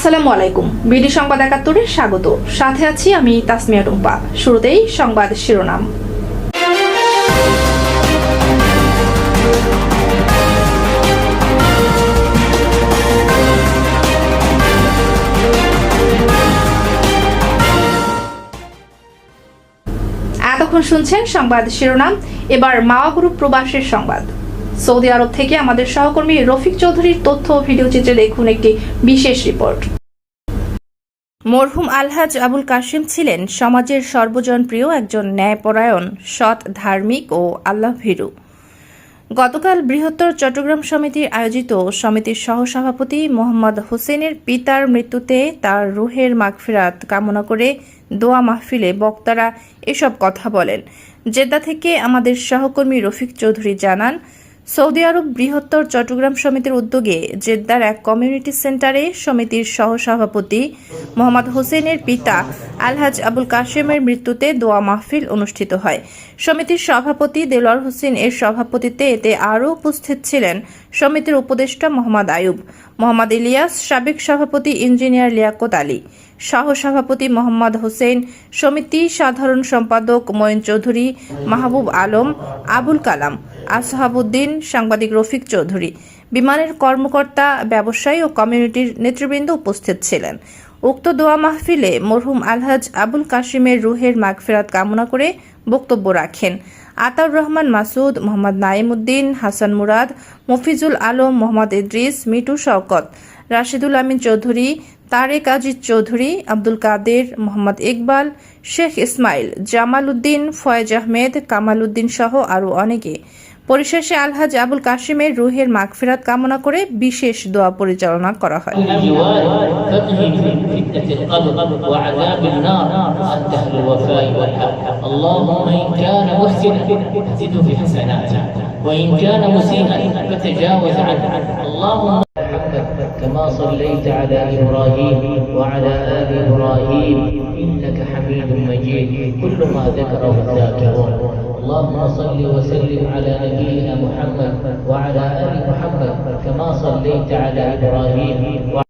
আসসালামু আলাইকুম। বিডি সংবাদ একাত্তরে স্বাগত। সাথে আছি আমি তাসমিয়া টুম্পা। শুরুতেই সংবাদ শিরোনাম। এতক্ষণ শুনছেন সংবাদ শিরোনাম। এবার মাওয়া গ্রুপ প্রবাসের সংবাদ। সৌদি আরব থেকে আমাদের সহকর্মী রফিক চৌধুরীর তথ্য ভিডিও চিত্রে দেখুন একটি বিশেষ রিপোর্ট। মরহুম আলহাজ আবুল কাশিম ছিলেন সমাজের সর্বজনপ্রিয় একজন ন্যায়পরায়ণ, সৎ, ধার্মিক ও আল্লাহ ভীরু। গতকাল বৃহত্তর চট্টগ্রাম সমিতির আয়োজিত সমিতির সহসভাপতি মোহাম্মদ হোসেনের পিতার মৃত্যুতে তার রুহের মাগফিরাত কামনা করে দোয়া মাহফিলে বক্তারা এসব কথা বলেন। জেদ্দা থেকে আমাদের সহকর্মী রফিক চৌধুরী জানান সৌদি আরব বৃহত্তর চট্টগ্রাম সমিতির উদ্যোগে জেদ্দার এক কমিউনিটি সেন্টারে সমিতির সহসভাপতি মোহাম্মদ হোসেনের পিতা আলহাজ আবুল কাশেমের মৃত্যুতে দোয়া মাহফিল অনুষ্ঠিত হয়। সমিতির সভাপতি দেলোয়ার হোসেন এর সভাপতিত্বে এতে আরও উপস্থিত ছিলেন সমিতির উপদেষ্টা মোহাম্মদ আয়ুব। মোহাম্মদ ইলিয়াস, সাবেক সভাপতি ইঞ্জিনিয়ার লিয়াকত আলী, সহ সভাপতি মোহাম্মদ হোসেন, সমিতি সাধারণ সম্পাদক ময়ন চৌধুরী, মাহবুব আলম, আবুল কালাম, আসহাবুদ্দিন, সাংবাদিক রফিক চৌধুরী। বিমানের কর্মকর্তা, ব্যবসায়ী ও কমিউনিটির নেতৃবৃন্দ উপস্থিত ছিলেন। উক্ত দোয়া মাহফিলে মরহুম আলহাজ আবুল কাশিমের রুহের মাগফেরাত কামনা করে বক্তব্য রাখেন। আতাউর রহমান মাসুদ, মোহাম্মদ নাইমুদ্দিন হাসান মুরাদ, মফিজুল আলম, মোহাম্মদ ইদ্রিস মিটু শওকত, রাশিদুল আমিন চৌধুরী, তারেক আজিজ চৌধুরী, আব্দুল কাদের, মোহাম্মদ ইকবাল, শেখ ইসমাইল, জামাল উদ্দিন, ফয়েজ আহমেদ, কামাল উদ্দিন সহ আরও অনেকে। পরিশেষে আলহাজ আবুল কাশিমের রুহের মাগফিরাত কামনা করে বিশেষ দোয়া পরিচালনা করা হয় الجوار فقهم فتنة القبر وعذاب النار أنت أهل الوفاء والحق اللهم إن كان محسنا فزده في حسناته وإن كان مسيئا فتجاوز عنه اللهم كما صليت على إبراهيم وعلى آل إبراهيم إنك حميد مجيد. كل ما ذكره الذاكرون. اللهم صل وسلم على نبينا محمد وعلى آل محمد كما صليت على إبراهيم.